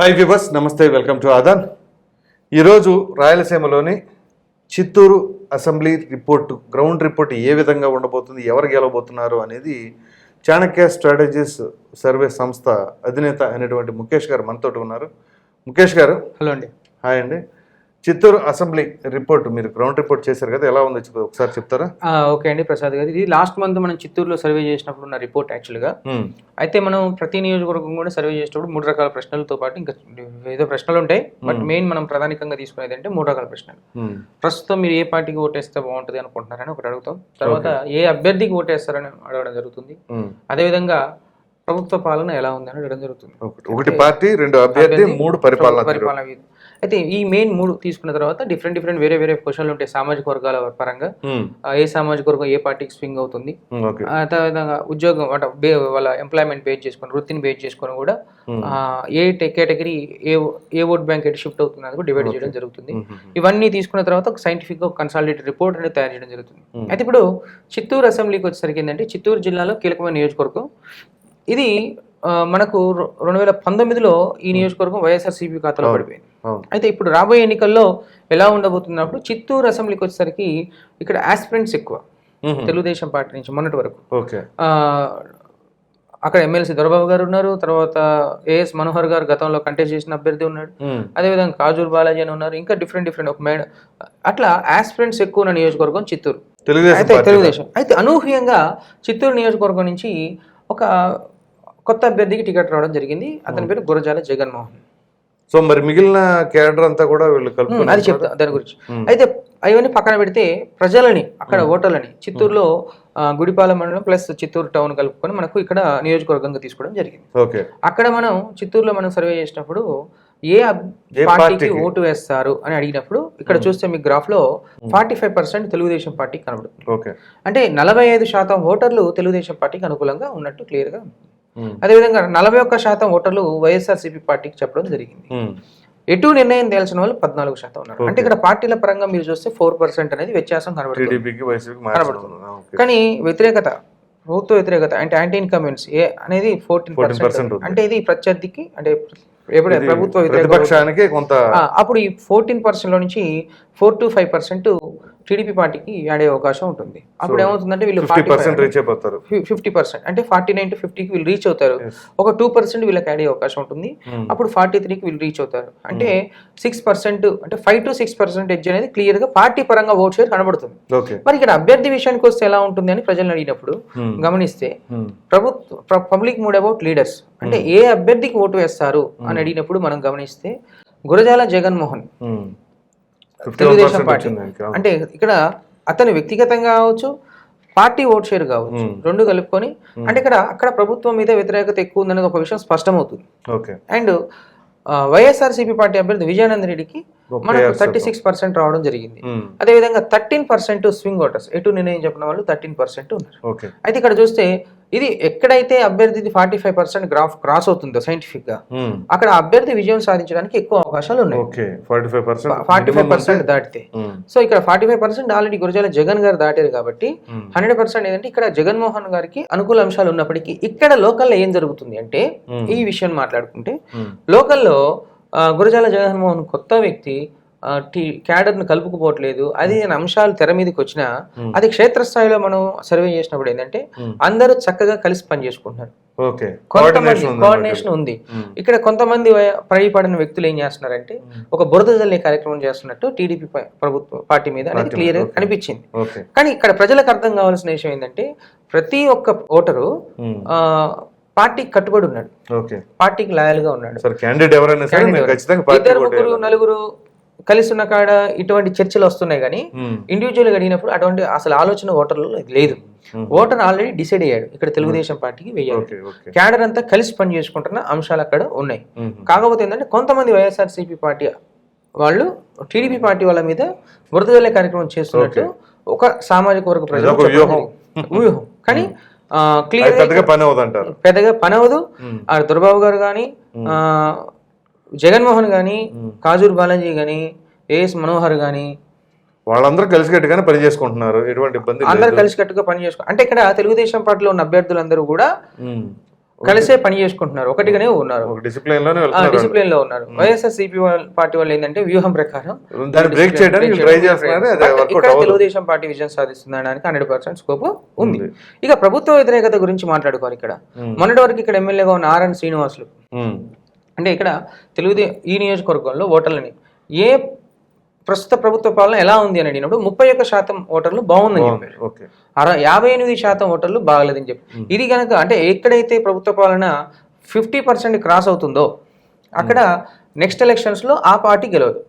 Hi viewers నమస్తే welcome to Aadan ఈరోజు రాయలసీమలోని Chittoor assembly report ground report ఏ విధంగా ఉండబోతుంది ఎవరు గెలవబోతున్నారు అనేది చాణక్య స్ట్రాటజీస్ సర్వే సంస్థ అధినేత అయినటువంటి ముఖేష్ గారు మనతోటి ఉన్నారు. ముఖేష్ గారు. హలో అండి. హాయ్ అండి. చిత్తూరు అసెంబ్లీ రిపోర్ట్ మీరు గ్రౌండ్ రిపోర్ట్ చేశారు కదా ఎలా ఉంది ఒకసారి చెప్తారా ఓకే అండి ప్రసాద్ గారు ఇది లాస్ట్ మంత్ మనం చిత్తూరులో సర్వే చేసినప్పుడు ఉన్న రిపోర్ట్ యాక్చువల్గా. అయితే మనం ప్రతి నియోజకవర్గం కూడా సర్వే చేసేటప్పుడు మూడు రకాల ప్రశ్నలతో పాటు ఇంకా ఏదో ప్రశ్నలు ఉంటాయి బట్ మెయిన్ మనం ప్రధానికంగా తీసుకునేది అంటే మూడు రకాల ప్రశ్నలు. ప్రస్తుతం మీరు ఏ పార్టీకి ఓటేస్తే బాగుంటుంది అనుకుంటున్నారని ఒకటి అడుగుతాం తర్వాత ఏ అభ్యర్థికి ఓటేస్తారని అడగడం జరుగుతుంది. అదేవిధంగా ప్రభుత్వ పాలన ఎలా ఉందని అడగడం జరుగుతుంది ఒకటి పార్టీ రెండు అభ్యర్థి మూడు పరిపాలన. పరిపాలన. అయితే ఈ మెయిన్ మూడు తీసుకున్న తర్వాత డిఫరెంట్ డిఫరెంట్ వేరే వేరే క్వశ్చన్లు ఉంటాయి సామాజిక వర్గాల పరంగా. ఆ, ఏ సామాజిక వర్గం ఏ పార్టీకి స్వింగ్ అవుతుంది మ్మ్. ఓకే ఆ విధంగా ఉద్యోగం వాళ్ళ ఎంప్లాయ్మెంట్ బేస్ చేసుకొని వృత్తిని బేస్ చేసుకొని కూడా Hmm. ఏ కేటగిరీ ఏ ఏ ఓట్ బ్యాంక్ ఎటు షిఫ్ట్ అవుతుంది కూడా డివైడ్ చేయడం జరుగుతుంది. ఇవన్నీ తీసుకున్న తర్వాత ఒక సైంటిఫిక్ కన్సాలిడేటెడ్ రిపోర్ట్ అనేది తయారు చేయడం జరుగుతుంది Hmm. అయితే ఇప్పుడు చిత్తూరు అసెంబ్లీకి వచ్చేసరికి ఏంటంటే చిత్తూరు జిల్లాలో కీలకమైన నియోజకవర్గం ఇది మనకు రెండు వేల పంతొమ్మిదిలో ఈ నియోజకవర్గం వైఎస్ఆర్సీపీ ఖాతాలో. పడిపోయింది. అయితే ఇప్పుడు రాబోయే ఎన్నికల్లో ఎలా ఉండబోతున్నప్పుడు చిత్తూరు అసెంబ్లీకి వచ్చేసరికి ఇక్కడ ఆస్పిరెంట్స్ ఎక్కువ. తెలుగుదేశం పార్టీ నుంచి మొన్నటి వరకు. అక్కడ ఎమ్మెల్సీ దొరబాబు గారు ఉన్నారు తర్వాత ఏఎస్ మనోహర్ గారు గతంలో కంటెస్ట్ చేసిన అభ్యర్థి ఉన్నాడు. అదేవిధంగా కాజూర్ బాలాజీ అని ఉన్నారు. ఇంకా డిఫరెంట్ డిఫరెంట్ ఒక మేడ అట్లా ఆస్పిరెంట్స్ ఎక్కువ ఉన్న నియోజకవర్గం చిత్తూరు. తెలుగుదేశం అయితే పార్టీ తెలుగుదేశం. అయితే అనూహ్యంగా చిత్తూరు నియోజకవర్గం నుంచి ఒక కొత్త అభ్యర్థికి టికెట్ రావడం జరిగింది. అతని పేరు గురజాల జగన్మోహన్. సో మరి మిగిలిన క్యాడర్ అంతా కూడా వీళ్ళు ఉమ్, కలుపుకొని అది చెప్తా దాని గురించి. అయితే అవన్నీ పక్కన పెడితే ప్రజలని అక్కడ ఓటర్లని చిత్తూరులో గుడిపాల మండలం ప్లస్ చిత్తూరు టౌన్ కలుపుకొని మనకు ఇక్కడ నియోజకవర్గంగా తీసుకోవడం జరిగింది. ఓకే. అక్కడ మనం చిత్తూరులో మనం సర్వే చేసినప్పుడు ఏ పార్టీకి? ఓటు వేస్తారు అని అడిగినప్పుడు ఇక్కడ చూస్తే మీ గ్రాఫ్లో ఫార్టీ ఫైవ్ పర్సెంట్ తెలుగుదేశం పార్టీకి కనబడుతుంది అంటే నలభై ఐదు శాతం ఓటర్లు తెలుగుదేశం పార్టీకి అనుకూలంగా ఉన్నట్టు క్లియర్గా. అదేవిధంగా నలభై ఒక్క శాతం ఓటర్లు వైఎస్ఆర్సీపీ పార్టీకి చెప్పడం జరిగింది. ఎటు నిర్ణయం తేల్చిన వాళ్ళు పద్నాలుగు శాతం ఉన్నారు. అంటే ఇక్కడ పార్టీల పరంగా మీరు చూస్తే ఫోర్ పర్సెంట్ అనేది వ్యత్యాసం కనబడుతుంది. కనబడుతుంది. కానీ వ్యతిరేకత ప్రభుత్వ వ్యతిరేకత అంటే యాంటీ ఇన్కమెన్స్ ఏ అనేది ఫోర్టీన్ 14% పర్సెంట్. అంటే ఇది ప్రత్యర్థికి అంటే ప్రభుత్వ వ్యతిరేక ప్రతిపక్షానికి కొంత ఆ, అప్పుడు ఈ ఫోర్టీన్ పర్సెంట్లో నుంచి four to five percent TDP పార్టీకి ఆడే అవకాశం ఉంటుంది. అప్పుడు ఏమవుతుందంటే వీళ్ళు ఫిఫ్టీ పర్సెంట్ రీచ్ అయిపోతారు. Fifty percent. అంటే ఫార్టీ నైన్ టు ఫిఫ్టీకి వీళ్ళు రీచ్ అవుతారు. ఒక టూ పర్సెంట్ వీళ్ళకి యాడ్ అయ్యే అవకాశం ఉంటుంది. Hmm. అప్పుడు ఫార్టీ త్రీకి వీళ్ళు రీచ్ అవుతారు. అంటే సిక్స్ పర్సెంట్ అంటే ఫైవ్ టు సిక్స్ పర్సెంటేజ్ అనేది క్లియర్గా పార్టీ పరంగా ఓట్ షేర్ కనబడుతుంది. మరి ఇక్కడ అభ్యర్థి విషయానికి వస్తే ఎలా ఉంటుంది అని ప్రజలను అడిగినప్పుడు Hmm. గమనిస్తే. ప్రభుత్వ పబ్లిక్ మూడ్ అబౌట్ లీడర్స్ అంటే ఏ అభ్యర్థికి ఓటు వేస్తారు అని అడిగినప్పుడు మనం గమనిస్తే గురజాల జగన్మోహన్ ఉమ్. 51% తెలుగుదేశం పార్టీ. అంటే ఇక్కడ అతను వ్యక్తిగతంగా కావచ్చు పార్టీ ఓట్ షేర్ కావచ్చు. రెండు కలుపుకొని అంటే ఇక్కడ అక్కడ ప్రభుత్వం మీద వ్యతిరేకత ఎక్కువ ఉందనేది ఒక విషయం స్పష్టమవుతుంది. ఓకే. అండ్ వైఎస్ఆర్సీపీ పార్టీ అభ్యర్థి విజయానంద రెడ్డికి మనకు థర్టీ సిక్స్ పర్సెంట్ రావడం జరిగింది. అదేవిధంగా థర్టీన్ పర్సెంట్ స్వింగ్ ఓటర్స్ ఎటు నిర్ణయం చెప్పిన వాళ్ళు థర్టీన్ పర్సెంట్ ఉన్నారు. అయితే ఇక్కడ చూస్తే ఇది ఎక్కడైతే అభ్యర్థిది forty five percent graph cross అవుతుందో సైంటిఫిక్గా. అక్కడ అభ్యర్థి విజయం సాధించడానికి ఎక్కువ అవకాశాలు ఉన్నాయి ఫార్టీ ఫైవ్ పర్సెంట్ దాటితే. సో ఇక్కడ forty five percent already Gurajala Jagan garu దాటారు కాబట్టి. హండ్రెడ్ పర్సెంట్ ఏంటంటే ఇక్కడ జగన్మోహన్ గారికి అనుకూల అంశాలు ఉన్నప్పటికీ ఇక్కడ లోకల్లో ఏం జరుగుతుంది అంటే. ఈ విషయం మాట్లాడుకుంటే. లోకల్లో గురజాల జగన్మోహన్ కొత్త వ్యక్తి టీ క్యాడర్ను కలుపుకుపోవట్లేదు. అది అంశాలు తెర మీదకి వచ్చినా. అది క్షేత్రస్థాయిలో మనం సర్వే చేసినప్పుడు ఏంటంటే. అందరూ చక్కగా కలిసి పనిచేసుకుంటున్నారు కొంతమంది కోఆర్డినేషన్ ఉంది. ఇక్కడ కొంతమంది ప్రయపడిన వ్యక్తులు ఏం చేస్తున్నారంటే ఒక బురద జల్లే కార్యక్రమం చేస్తున్నట్టు టీడీపీ ప్రభుత్వ పార్టీ మీద అనేది క్లియర్గా. కనిపించింది. కానీ ఇక్కడ ప్రజలకు అర్థం కావాల్సిన విషయం ఏంటంటే ప్రతి ఒక్క ఓటరు పార్టీకి కట్టుబడి ఉన్నాడు. పార్టీకి లాయల్గా ఉన్నాడు ఇద్దరు ముగ్గురు నలుగురు కలిసి ఉన్న కాడ ఇటువంటి చర్చలు వస్తున్నాయి కానీ ఇండివిజువల్గా అడిగినప్పుడు అటువంటి అసలు ఆలోచన ఓటర్లలో లేదు. ఓటర్ ఆల్రెడీ డిసైడ్ అయ్యాడు. ఇక్కడ తెలుగుదేశం పార్టీకి వెయ్యాలి క్యాడర్ అంతా కలిసి పని చేసుకుంటున్న అంశాలు అక్కడ ఉన్నాయి. కాకపోతే ఏంటంటే కొంతమంది వైఎస్ఆర్సీపీ పార్టీ వాళ్ళు టీడీపీ పార్టీ వాళ్ళ మీద బురద జల్లే కార్యక్రమం చేస్తున్నట్టు ఒక సామాజిక వర్గ ప్రజలు వ్యూహం. కానీ క్లియర్ పెద్దగా పని అవుతుంటారు పెద్దగా పని. ఆ దుర్బాబు గారు కానీ జగన్మోహన్ కానీ. కాజూర్ బాలాజీ కానీ ఏఎస్ మనోహర్ కానీ వాళ్ళందరూ కలిసికట్టుగానే పని చేసుకుంటున్నారు. ఎటువంటి ఇబ్బంది అందరు కలిసికట్టుగా పని చేసుకో అంటే ఇక్కడ తెలుగుదేశం పార్టీలో ఉన్న అభ్యర్థులందరూ కూడా. కలిసే పని చేసుకుంటున్నారు. ఒకటిగానే ఉన్నారు. డిసిప్లిన్లోనే వెళ్తున్నారు. డిసిప్లిన్లో ఉన్నారు. వైఎస్ఆర్ సిపి పార్టీ వాళ్ళు ఏంటంటే వ్యూహం ప్రకారం బ్రేక్ ఇక్కడ తెలుగుదేశం పార్టీ విజయం సాధిస్తుందనడానికి హండ్రెడ్ పర్సెంట్ స్కోప్ ఉంది. ఇక ప్రభుత్వ వ్యతిరేకత గురించి మాట్లాడుకోవాలి ఇక్కడ. మొన్నటి వరకు ఇక్కడ ఎమ్మెల్యేగా ఉన్న ఆర్ఎన్ శ్రీనివాసులు. అంటే ఇక్కడ తెలుగుదే ఈ నియోజకవర్గంలో ఓటర్లని. ఏ ప్రస్తుత ప్రభుత్వ పాలన ఎలా ఉంది అని అడిగినప్పుడు ముప్పై ఒక్క శాతం ఓటర్లు బాగుందని చెప్పారు. ఓకే. అర యాభై ఎనిమిది శాతం ఓటర్లు బాగలేదని చెప్పి ఇది కనుక అంటే ఎక్కడైతే ప్రభుత్వ పాలన ఫిఫ్టీ పర్సెంట్ క్రాస్ అవుతుందో అక్కడ నెక్స్ట్ ఎలక్షన్స్లో ఆ పార్టీ గెలవదు.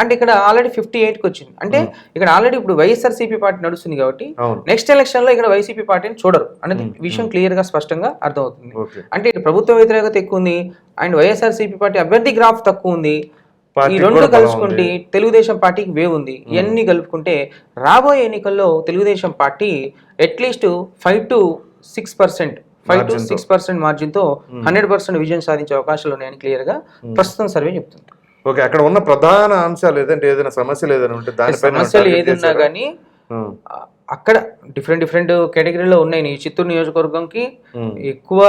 అంటే ఇక్కడ ఆల్రెడీ ఫిఫ్టీ ఎయిట్కి వచ్చింది. అంటే ఇక్కడ ఆల్రెడీ ఇప్పుడు వైఎస్ఆర్సీపీ పార్టీ నడుస్తుంది కాబట్టి నెక్స్ట్ ఎలక్షన్లో ఇక్కడ వైసీపీ పార్టీని చూడరు. అనేది విషయం క్లియర్గా స్పష్టంగా అర్థమవుతుంది. అంటే ప్రభుత్వ వ్యతిరేకత ఎక్కువ ఉంది. అండ్ వైఎస్ఆర్సీపీ పార్టీ అభ్యర్థి గ్రాఫ్ తక్కువ ఉంది. ఈ రెండు కలుసుకుంటే తెలుగుదేశం పార్టీకి వేవ్ ఉంది. ఇవన్నీ కలుపుకుంటే రాబోయే ఎన్నికల్లో Telugu Desam party at least five to six percent five to six percent మార్జిన్తో hundred percent విజయం సాధించే అవకాశాలు ఉన్నాయని క్లియర్గా ప్రస్తుతం సర్వే చెప్తుంది. ఓకే అక్కడ ఉన్న ప్రధాన అంశాలు ఏదంటే ఏదైనా సమస్యలు ఏదైనా ఉంటే దానిపైన సమస్యలు target ఏది ఉన్నా చేశారా? కానీ ఉమ్. అక్కడ డిఫరెంట్ డిఫరెంట్ కేటగిరీలో ఉన్నాయి. ఈ చిత్తూరు నియోజకవర్గంకి ఉమ్. ఎక్కువ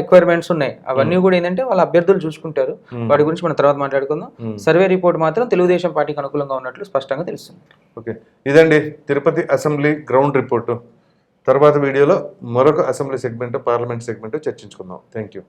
రిక్వైర్మెంట్స్ ఉన్నాయి. అవన్నీ కూడా ఏంటంటే వాళ్ళ అభ్యర్థులు చూసుకుంటారు. వాటి గురించి మనం తర్వాత మాట్లాడుకుందాం. Hmm. సర్వే రిపోర్ట్ మాత్రం తెలుగుదేశం పార్టీకి అనుకూలంగా ఉన్నట్లు స్పష్టంగా తెలుస్తుంది. ఓకే ఇదండి తిరుపతి అసెంబ్లీ గ్రౌండ్ రిపోర్టు. తర్వాత వీడియోలో మరొక అసెంబ్లీ సెగ్మెంట్ పార్లమెంట్ సెగ్మెంట్ చర్చించుకుందాం. Thank you